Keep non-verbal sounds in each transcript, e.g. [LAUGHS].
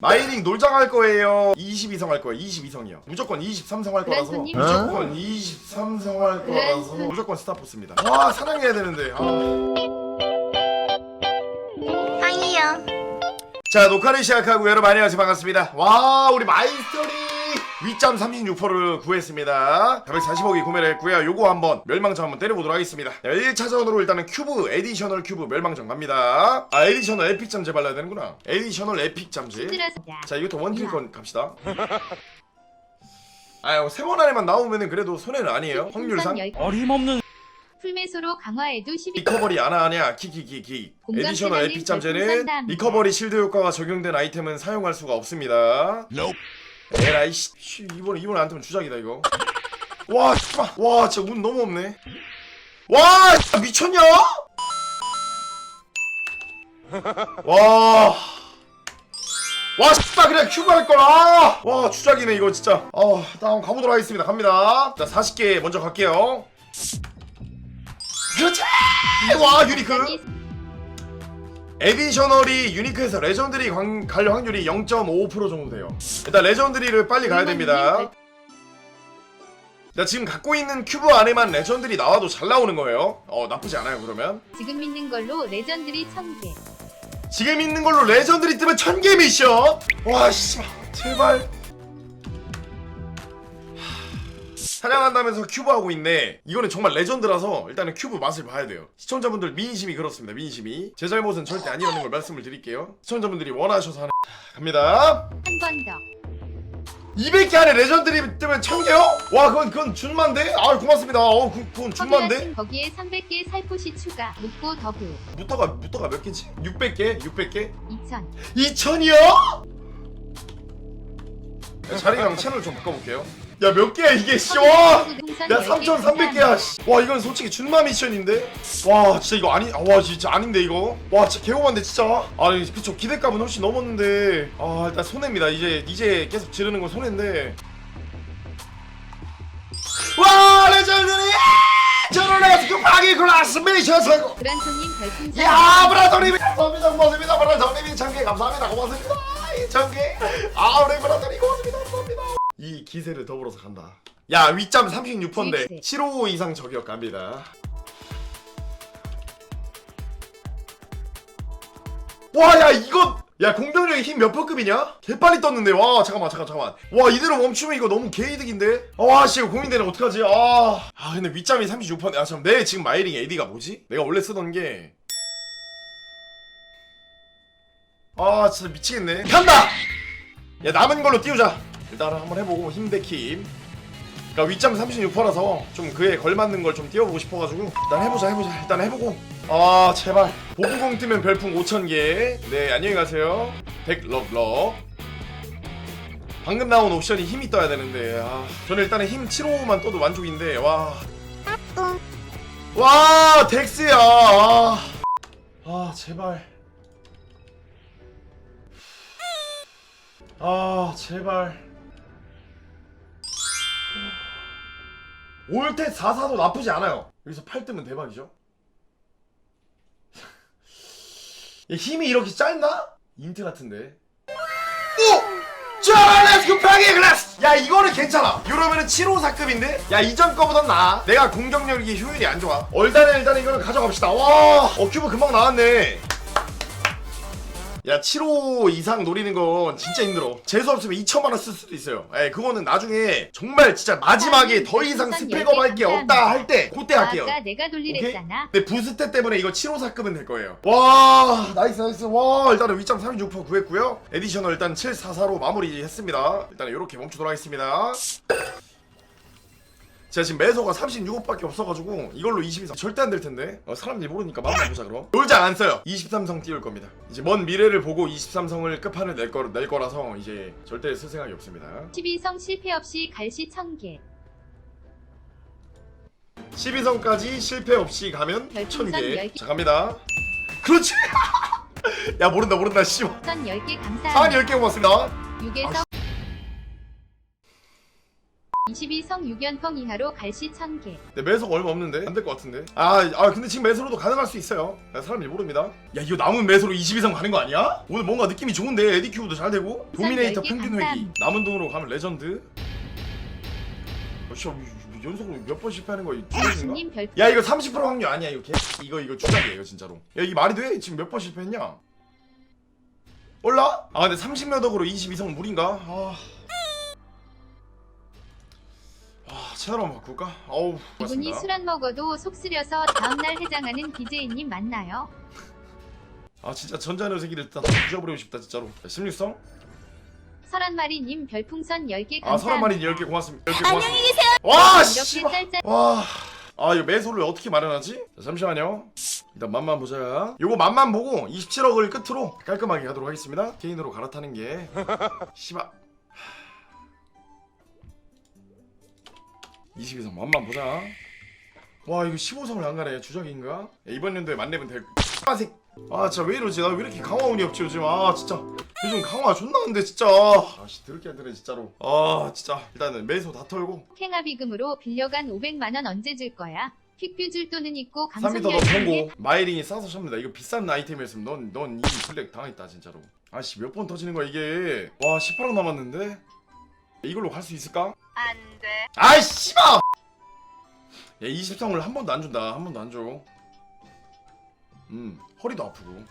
마이링 놀장 할 거예요. 22성 할 거예요. 22성이요. 무조건 23성 할 거라서. 무조건 23성 할 거라서. 무조건 스타포스입니다. 와 사랑해야 되는데. 아. 아니요. 자 녹화를 시작하고 여러분 안녕하세요. 반갑습니다. 와 우리 마이스터리 위점 36%를 구했습니다. 440억이 구매를 했고요. 요거 한번 멸망전 한번 때려보도록 하겠습니다. 1차전으로 일단은 큐브 에디셔널 큐브 멸망전 갑니다. 아 에디셔널 에픽 잠 재 발라야 되는구나. 에디셔널 에픽 잠재. 자 이것도 원킬건 갑시다. [LAUGHS] 아유 세 번 안에만 나오면은 그래도 손해는 아니에요. 확률상. 어림없는 풀메소로 강화에도 12. 리커버리 안 하냐 키키키키 에디셔널 에픽 잠재는. 리커버리 실드 효과가 적용된 아이템은 사용할 수가 없습니다 에라이 씨 씨, 이번에 이번에 안 뜨면 주작이다 이거 와 씨발 와 진짜 운 너무 없네 와 미쳤냐 와 와, 씨발, 그냥 큐브 할 걸, 아! 와, 주작이네, 이거 진짜. 어, 나 한번 가보도록 하겠습니다. 갑니다. 자, 40개 먼저 갈게요. 그렇지! 와, 유니크! 에디셔널이 유니크에서 레전드리 관- 갈 확률이 0.5% 정도 돼요. 일단 레전드리를 빨리 가야 됩니다. 나 지금 갖고 있는 큐브 안에만 레전드리 나와도 잘 나오는 거예요. 어, 나쁘지 않아요, 그러면. 지금 믿는 걸로 레전드리 1000개. 지금 있는 걸로 레전드리 뜨면 1000개 미션! 와, 씨, 제발. 사냥한다면서 큐브 하고 있네. 이거는 정말 레전드라서 일단은 큐브 맛을 봐야 돼요. 시청자분들 민심이 그렇습니다. 민심이 제 잘못은 절대 아니라는 걸 말씀을 드릴게요. 시청자분들이 원하셔서 하는. 자, 갑니다. 한 번 더. 200개 안에 레전드리 뜨면 1000개요? 와, 그건 그건 준만데? 아, 고맙습니다. 어, 그, 그건 준만데? 거기에 300개 살포시 추가. 묵고 더블. 무터가 무터가 몇 개지? 600개? 600개? 2000. 2000이요? 자리랑 채널 좀 바꿔볼게요. 야, 몇 개야, 이게, 씨, 와! 야, 3,300개야, 씨. 와, 이건 솔직히 준마 미션인데? 와, 진짜 이거 아니, 아, 와, 진짜 아닌데, 이거? 와, 진짜 개호반데, 진짜. 아니, 그쵸, 기대값은 훨씬 넘었는데. 아, 일단 손해입니다. 이제, 이제 계속 지르는 건 손해인데. 와, 레전드리! 저는 레스큐 파기 클래스 미션 성공! 그란소님 별풍선. 야 브라더님이 감사합니다 고맙습니다 브라더님이 천개 감사합니다 고맙습니다 천개 아 우리 브라더님 고맙습니다 감사합니다 이 기세를 더불어서 간다. 야 위점 36%인데 네, 755 이상 저격 갑니다. 와 야 이거 야 공격력이 힘 몇 퍼급이냐? 개빨리 떴는데. 와 잠깐만 잠깐 잠깐만. 와 이대로 멈추면 이거 너무 개이득인데? 와씨 이거 고민되네. 어떡하지? 아, 아 근데 윗점이 36%아 잠깐 내 지금 마이링 AD가 뭐지? 내가 원래 쓰던 게. 아 진짜 미치겠네. 간다! 야 남은 걸로 띄우자 일단 한번 해보고 힘대킴. 그니까 윗점 36%라서 좀 그에 걸맞는 걸 좀 띄워보고 싶어가지고 일단 해보자 해보자. 일단 해보고. 아 제발. 보부공 뜨면 별풍 5,000개. 네 안녕히 가세요. 백럽럽 방금 나온 옵션이 힘이 떠야 되는데 아 저는 일단은 힘 755만 떠도 만족인데 와. 와 덱스야. 아, 아 제발. 아 제발 올테 44도 나쁘지 않아요. 여기서 8 뜨면 대박이죠? [LAUGHS] 야, 힘이 이렇게 짧나? 인트 같은데. 오! 자 렛츠고 파기 클래스 야 이거는 괜찮아. 이러면은 754급인데? 야 이전 거보단 나아 내가 공격력이 효율이 안 좋아. 얼단에 일단 이거는 가져갑시다. 와 어 큐브 금방 나왔네 야, 7호 이상 노리는 건 진짜 힘들어. 재수 없으면 2천만 원 쓸 수도 있어요. 에, 그거는 나중에 정말 진짜 마지막에 더 이상 스펙업 할 게 없다 할 때 그때 할게요. 아까 내가 돌리랬잖아. 근데 부스트 때문에 이거 754급은 될 거예요. 와, 나이스 나이스. 와, 일단은 위점 36% 구했고요. 에디셔널 일단 744로 마무리했습니다. 일단 이렇게 멈추도록 하겠습니다. 제가 지금 매소가 36억밖에 없어가지고 이걸로 22성 절대 안 될 텐데. 어, 사람들이 모르니까 마음만 보자 그럼. 놀장 안 써요. 23성 띄울 겁니다. 이제 먼 미래를 보고 23성을 끝판을 낼, 거, 낼 거라서 이제 절대 쓸 생각이 없습니다. 12성 실패 없이 갈시 1000개. 12성까지 실패 없이 가면 별풍선 1000개. 10개. 자 갑니다. 그렇지! [LAUGHS] 야 모른다 모른다 씨발. 선 10개 한 감사합니다. 10개 고맙습니다. 6에서 22성 6연펑 이하로 갈시 1000개. 내 매석 얼마 없는데 안 될 것 같은데 아, 아 근데 지금 매수로도 가능할 수 있어요 야, 사람 일 모릅니다 야 이거 남은 매수로 22성 가는 거 아니야? 오늘 뭔가 느낌이 좋은데 에디 큐브도 잘 되고 도미네이터 평균 회기. 남은 돈으로 가면 레전드 어, 씨, 연속으로 몇 번 실패하는 거야? 주님 별 야 이거 30% 확률 아니야 이거 개 이거 이거 주작이야 이거 진짜로 야 이게 말이 돼? 지금 몇 번 실패했냐? 올라? 아 근데 30몇 억으로 22성 무리인가? 아... 아 한번 바꿀까? 어우 이분이 고맙습니다 술안 먹어도 속 쓰려서 다음날 해장하는 BJ님 맞나요? 아 진짜 전자녀 새끼들 다 부셔버리고 싶다 진짜로 야, 16성? 설한마리님 별풍선 10개 감사합니다. 아 서른 마리 10개 고맙습니다 10개 안녕히 계세요 와 씨발 짤짤 와. 아, 이거 매수를 어떻게 마련하지? 자, 잠시만요. 일단 맛만 보자. 요거 맛만 보고 27억을 끝으로 깔끔하게 가도록 하겠습니다. 개인으로 갈아타는 게. [LAUGHS] 씨발. 22성 맛만 보자. 와, 이거 15성을 안 가네. 주작인가? 야, 이번 연도에 만렙은 될. 빠색. 아, 진짜 왜 이러지? 나 왜 이렇게 강화 운이 없지 요즘? 아, 진짜. 요즘 강화 존나 안돼 진짜. 아씨, 드럽게 안 되네 진짜로. 아, 진짜. 일단은 매수 다 털고 팽아비금으로 빌려간 500만 원 언제 줄 거야? 퀵뷰 줄 돈은 있고 3m 강성열 더 상대 통고 마이링이 싸서 샵니다 이거 비싼 아이템이었으면 넌넌 이미 블랙 당했다 진짜로 아씨 몇 번 터지는 거야 이게 와 18원 남았는데 이걸로 갈 수 있을까? 안 돼. 아이 씨발! 야 20성을 한 번도 안 준다. 한 번도 안줘. 음 허리도 아프고.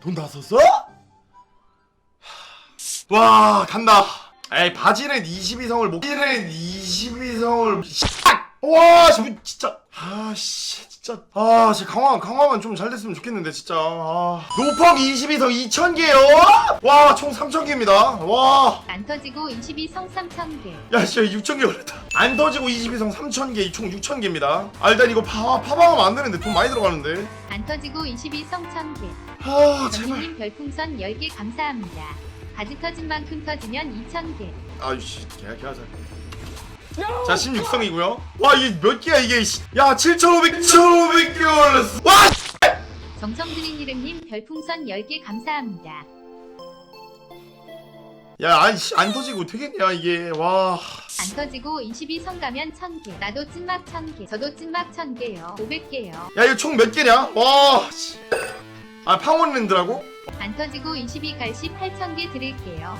돈 다 썼어? 하, 와 간다. 에이 바지는 22성을 못 바지는 22성을 와 씨, 진짜 아 씨 진짜 아 진짜 강화 강화만 좀 잘 됐으면 좋겠는데 진짜 아 노펑 22성 2000개요 와 총 3000개입니다 와 안 터지고 22성 3000개. 야, 씨, 6,000개 걸렸다. 안 터지고 22성 3,000개, 총 6,000개입니다. 아, 일단 이거 파, 파방하면 안 되는데 돈 많이 들어가는데. 안 터지고 22성 1000개. 아, 제발. 전희님 별풍선 10개 감사합니다. 바지 터진 만큼 터지면 2000개. 아유씨, 개, 개하자. 자, 16성이고요. 와, 이게 몇 개야, 이게. 씨. 야, 7,500, 7,500개 걸렸어. 와! 정성드린 이름님 별풍선 10개 감사합니다. 야, 아니, 씨, 안 터지고 되겠냐, 이게. 와. 안 터지고 22성 가면 1000개. 나도 찐막 1000개. 저도 찐막 1000개요. 500개요. 야, 이거 총 몇 개냐? 와, 씨. 아, 팡원랜드라고? 안 터지고 22 갈시 8000개 드릴게요.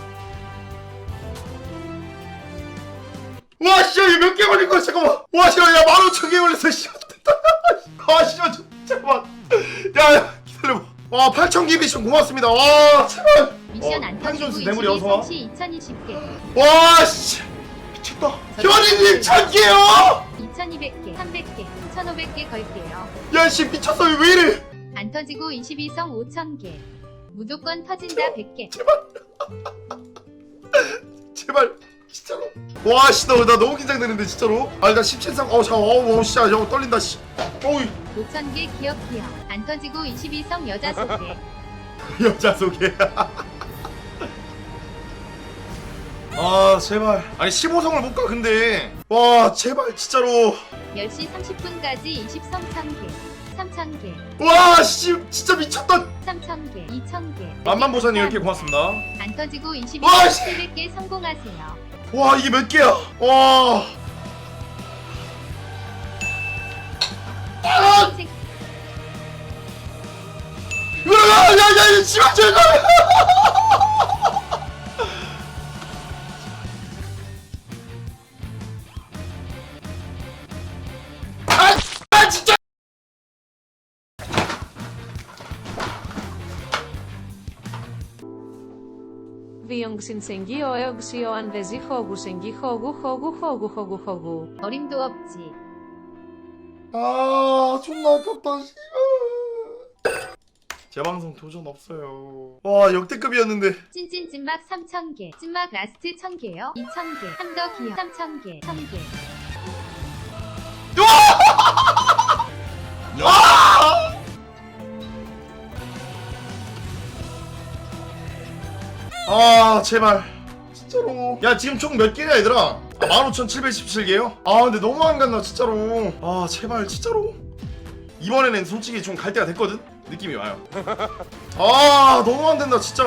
와, 씨, 이거 몇개 걸린 거야, 잠깐만. 와, 씨, 야, 15,000개 걸렸어, 씨. 아, 씨, 잠깐만. 야, 야, 기다려봐. 와, 8,000개 미션 고맙습니다. 와, 제발. 미션 어, 안 터지고 황준수 대물이 어서 와. 22성시 2020개. 와, 씨. 미쳤다. 현이님 1,000개요? 2200개, 300개, 1500개 걸게요. 야, 씨, 미쳤어. 왜 이래? 안 터지고 22성 5000개. 무조건 터진다 100개. 제발. [LAUGHS] 진짜로. 와, 씨, 나, 나 너무 긴장되는데, 진짜로. 아, 일단 17상. 어, 자, 어, 어, 씨, 야, 형 떨린다, 씨. 어이. 5000개 기억 기억. 안 터지고 22성 여자 소개. [LAUGHS] 여자 소개. [LAUGHS] 아, 제발. 아니, 15성을 못 가, 근데. 와, 제발, 진짜로. 10시 30분까지 20성 1000개. 3000개, 와, 씨, 진짜 미쳤다. 3000개, 2000개. 만만 보사님 이렇게 고맙습니다. 안 터지고 22성 와, 씨. 700개 성공하세요. 와, 이게 몇 개야? 와. 아! 생- 야, 야, 야, 야, 씨발, 제발. [LAUGHS] 비영신생기어 에옥시어 안베지 허구 생기 허구 허구 허구 허구 허구 어림도 없지. 아 존나 아깝다 재방송 도전 없어요 와 역대급이었는데 찐찐 찐막 3,000개. 찐막 라스트 1,000개요. 2,000개. 한더 기어 3,000개. 1,000개. 아 제발. 진짜로. 야 지금 총 몇 개냐 얘들아? 아, 15,717개요? 아 근데 너무 안 갔나 진짜로. 아 제발 진짜로. 이번에는 솔직히 좀 갈 때가 됐거든? 느낌이 와요. [LAUGHS] 아 너무 안 된다 진짜.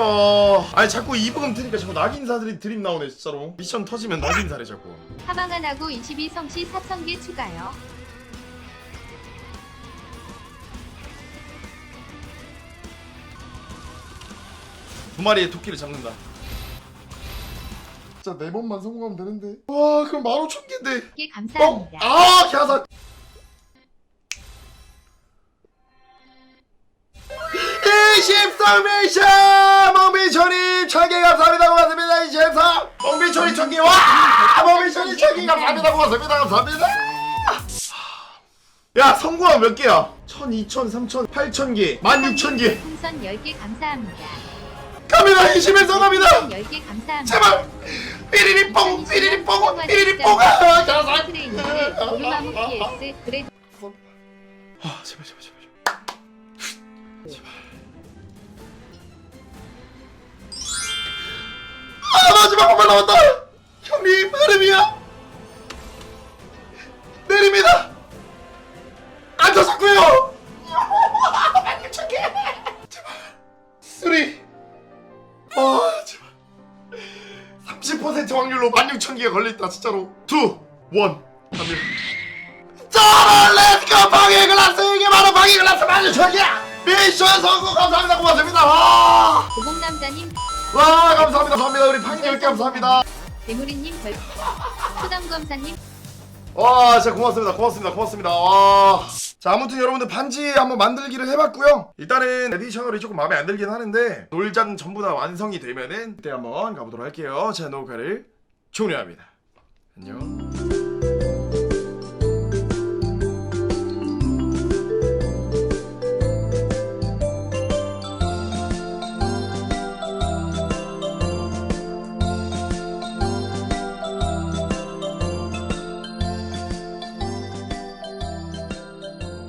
아니 자꾸 이브금 트니까 자꾸 낙인사들이 드림 나오네 진짜로. 미션 터지면 낙인사래 자꾸. 하방 안 하고 22성시 4,000개 추가요. 두 마리의 토끼를 잡는다. 진짜 네 번만 성공하면 되는데. 와 그럼 15,000개인데. 게 뻥! 감사합니다. 아 개사ак 23미션! 멍비천이 천개 감사합니다 고맙습니다 23 멍비천이 천개 와! 멍비천이 천개 감사합니다 고맙습니다 감사합니다! 야 성공한 몇 개야? 1000, 2000, 3000, 8000개 16000개. 풍선 10개 감사합니다. 갑니다. 21성 갑니다. 10개 감사합니다. 제발. 삐리리 뽕 삐리리 뽕 삐리리 뽕. 아, 감사합니다 트레이닝을 도루마무 PS 그래 아 제발 제발 제발 제발. 아 마지막 한번 남았다. 형님 흐름이야 걸려있다 진짜로. 2 1 갑니다. 자, 렛츠고! 방해 글라스! 이게 바로 방해 글라스! 만유천이야! 미션 성공! 감사합니다. 고맙습니다. 와, 고봉남자님 와 감사합니다. 감사합니다. 우리 10개 감사합니다. 대무리님 별 수담검사님. 와 진짜 고맙습니다. 고맙습니다. 고맙습니다. 와. 자 아무튼 여러분들 반지 한번 만들기를 해봤고요. 일단은 에디셔널이 조금 마음에 안 들긴 하는데 놀잔 전부 다 완성이 되면은 그때 한번 가보도록 할게요. 제 녹화를 종료합니다. 안녕